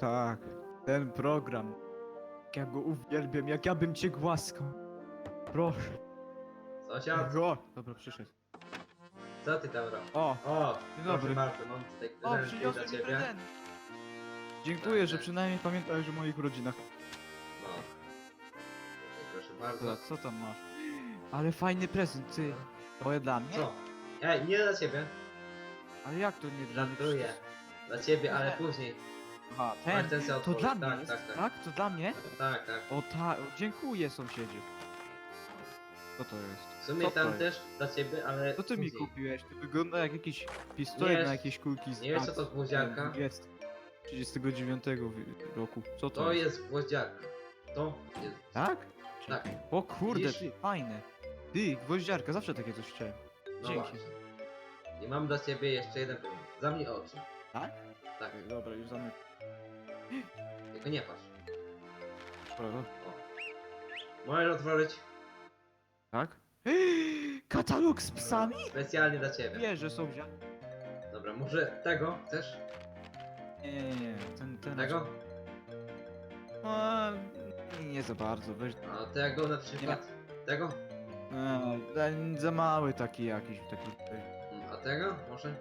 Tak, ten program. Jak ja go uwielbiam, jak ja bym cię głaskał. Proszę. Sąsiad, Go. Dobra, przyszedł. co ty tam robisz? O, O, Dzień proszę dobry. bardzo, mam tutaj o, prezenty dla przyniosłem mi ciebie. prezent. Dziękuję, że Tak. przynajmniej pamiętałeś o moich rodzinach. No. Proszę Dobra, bardzo. co tam masz? Ale fajny prezent, ty. To dla mnie? Co? Ej, nie dla ciebie. Ale jak to nie dla mnie? Żartuję. Dla ciebie, ale Nie. później. Aha, Ten, ten. To otworzy. dla mnie tak, jest, tak, tak, tak? To dla mnie? tak, tak. O tak, dziękuję sąsiedzie. Co to jest? W sumie Co to tam jest? też dla ciebie, ale Co ty mi później. kupiłeś? To wygląda jak jakiś pistolet Nie na jakieś kulki z nie wiesz, co lat, to gwoździarka? e, 20 39 wi- roku. Co to, To jest gwoździarka. To jest... Tak? Tak. O kurde, Widzisz? ty, fajne. Ty, gwoździarka, zawsze takie coś chciałem. No Dzięki. właśnie. I mam dla ciebie jeszcze jeden prezent. Zamknij oczy. Tak? Tak, Dobra, już zamykam. tylko nie patrz. Dobra. Możesz otworzyć Tak? Katalog z psami? specjalnie dla ciebie. Wierzę, sąsiad. Dobra, może tego chcesz? Nie, nie, nie, ten, ten... Tego? A, nie za bardzo, weź... A tego na przykład. Tego? A, ten za mały taki jakiś, taki... A tego? Może?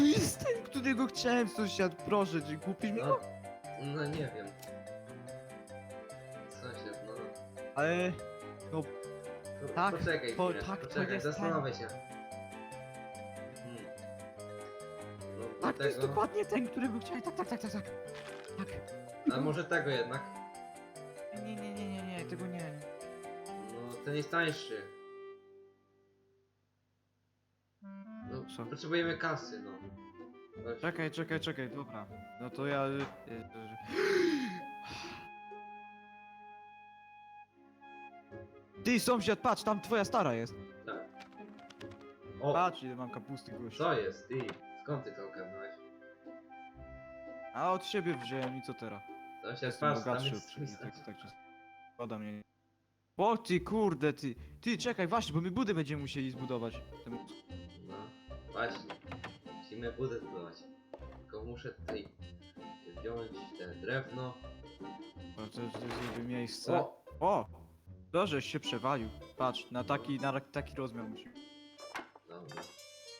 To jest ten, którego chciałem, sąsiad, proszę cię, kupisz mi No, go? no nie wiem. Sąsiad, no. Ale... no Tak, poczekaj, to- chwilę, tak, to poczekaj, jest ten. zastanowię się. Hmm. No, Tak, to jest dokładnie ten, którego chciałem, tak, tak, tak, tak, tak. Tak. A może tego jednak? Nie, nie, nie, nie, nie, tego nie. No, ten jest tańszy. Co? potrzebujemy kasy, no. Chodź. Czekaj, czekaj, czekaj, dobra. No to ja... y, y, y, Ty, sąsiad, patrz, tam twoja stara jest. Tak. O, Patrz, ile mam kapusty gości. co jest? Ty, skąd ty to ogarnąłeś? A od siebie wziąłem i co teraz? Sąsiad, Jestem patrz, tam bogatszy jest... ciebie, tak, tak, tak. Mnie. O ty kurde, ty. Ty, czekaj, właśnie, bo my budy będziemy musieli zbudować. Właśnie. Musimy budę zbudować. Tylko muszę tutaj wziąć te drewno. o, To, jest jakby miejsce. O! O! Dobrze, się przewalił. Patrz, na taki, na taki rozmiar musimy. Dobra.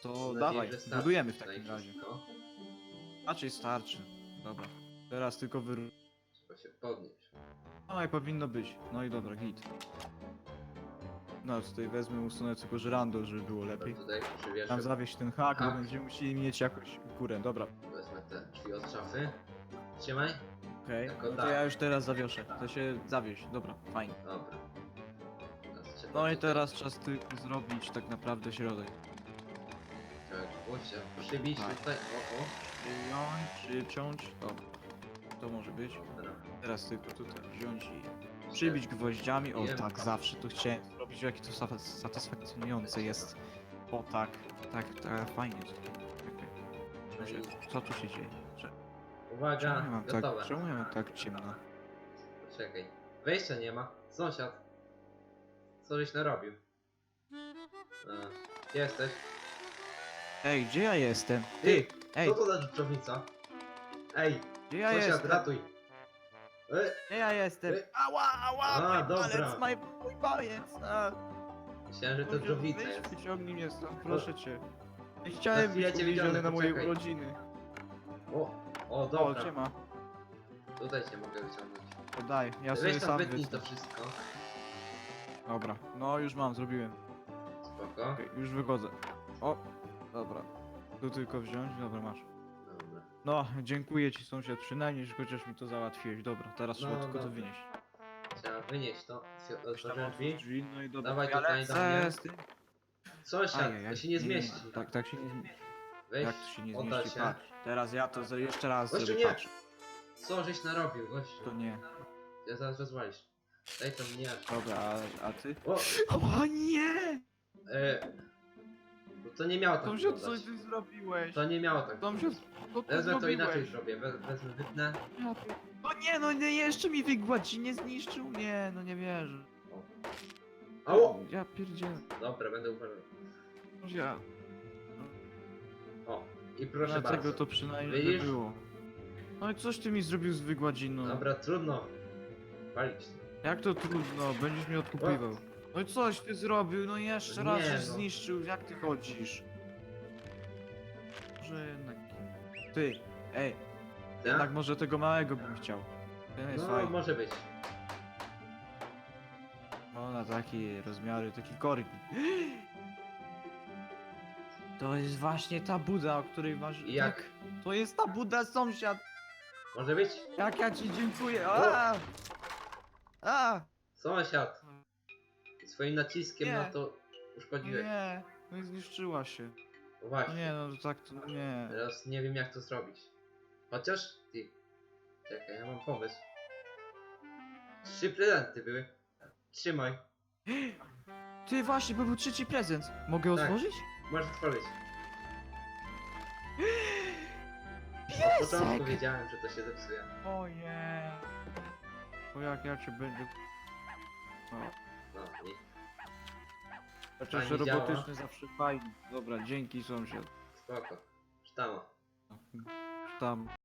To Mam nadzieję, dawaj, że starczy budujemy w tutaj takim razie. wszystko. Raczej starczy. Dobra. Teraz tylko wyru... Trzeba się podnieść. No i powinno być. No i dobra, git. No, tutaj wezmę, usunę tylko żyrandol, żeby było lepiej. Tutaj przywieszę. Tam zawieźć ten hak, bo będziemy musieli mieć jakoś górę. Dobra, Wezmę te drzwi od szafy. Trzymaj. okej. No to tak. ja już teraz zawioszę. To się zawieźć. Dobra, fajnie. Dobra. Teraz trzeba No i tutaj- teraz czas ty zrobić tak naprawdę środek. Tak, Gościa, przybić Tak. tutaj. O, o. Przyjąć, przyciąć. Dobra. To może być. Dobra. Teraz tylko tutaj wziąć i przybić gwoździami. O tak, zawsze to chciałem zrobić. Jakie to sat- satysfakcjonujące jest. O tak, tak, tak, fajnie. Czekaj. Co tu się dzieje? Cze- Uwaga, Czemu ja mam gotowe. tak, czemu ja mam tak ciemno? Czekaj. Wejścia nie ma. Sąsiad. Co żeś narobił? A, gdzie jesteś? Ej, gdzie ja jestem? Ty! Ej, Co to za dżdżownica? Ej! gdzie ja sąsiad, jestem? ratuj! E, Gdzie ja jestem? Ej. Ała, ała, A, mój dobra. palec, mój, mój palec! A. myślałem, że to Sąsiad, dżdżownica weź, jest. Wyciągnij mnie stąd, proszę cię. Nie chciałem chwilę być cię uwięziony wyciągnę, na moje poczekaj. urodziny. O! O, O, dobra. gdzie ma? Tutaj cię mogę wyciągnąć. To daj, ja sobie Weź tam sam wytnij wytnę. to wszystko. Dobra, no już mam, zrobiłem. Spoko. Okej, już wychodzę. O, dobra. Tu tylko wziąć, dobra, masz. No, dziękuję ci sąsiad, przynajmniej, że chociaż mi to załatwiłeś. Dobra, teraz No, trzeba tylko to dobra. wynieść. Trzeba wynieść to. Otw- Już tam Otworzyłem drzwi. drzwi, no i dobra. Dawaj Ja tutaj do mnie. z tym. Sąsiad, Ajajaj, to się nie zmieści. Tak, tak się nie zmieści. Weź, Jak to się nie zmieści? się. Patrz. Teraz ja to jeszcze raz Gościu, zrobię, nie. patrz. Co żeś narobił, gościu? To nie. Ja zaraz rozwalisz. Daj to mnie. Dobra, a, a ty? O! O nie! E, no to nie miało tak coś wyglądać. ty zrobiłeś. To nie miało tak wyglądać. co ty Wezmę to inaczej zrobiłeś? zrobię. We, wezmę, wytnę. Ja pier- No nie, no nie, jeszcze mi wygładzi, nie zniszczył? Nie, no nie wierzę. Ało! Ja pierdzielę. Dobra, będę uważał. Ja... O, I proszę Dlatego bardzo. to przynajmniej Widzisz? było. No i coś ty mi zrobił z wygładzinu. Dobra, trudno. Palić. Jak to trudno, będziesz mi odkupywał. No i coś ty zrobił, no jeszcze raz Nie, się no. zniszczył, jak ty chodzisz? Może jednak... Ty, ej, jednak Tak? może tego małego bym chciał. Ten jest No, fajny. może być. O, na takie rozmiary, taki korki. To jest właśnie ta buda, o której masz... I jak? To jest ta buda sąsiad! Może być? Jak ja ci dziękuję! A! A! Sąsiad. Swoim naciskiem Nie. na to uszkodziłeś. Nie, no i zniszczyła się. No właśnie. nie, no to tak to nie. Teraz nie wiem jak to zrobić. Chociaż ty. Czekaj, ja mam pomysł. Trzy prezenty były. Trzymaj. Ty właśnie, bo był trzeci prezent. Mogę Tak. otworzyć? Możesz otworzyć. Piesek! początku wiedziałem, że to się zepsuje. O nie. O jak ja cię będę... No chociaż Fajnie działa. robotyczny zawsze fajny. Dobra, dzięki sąsiad. spoko. Sztama. Tam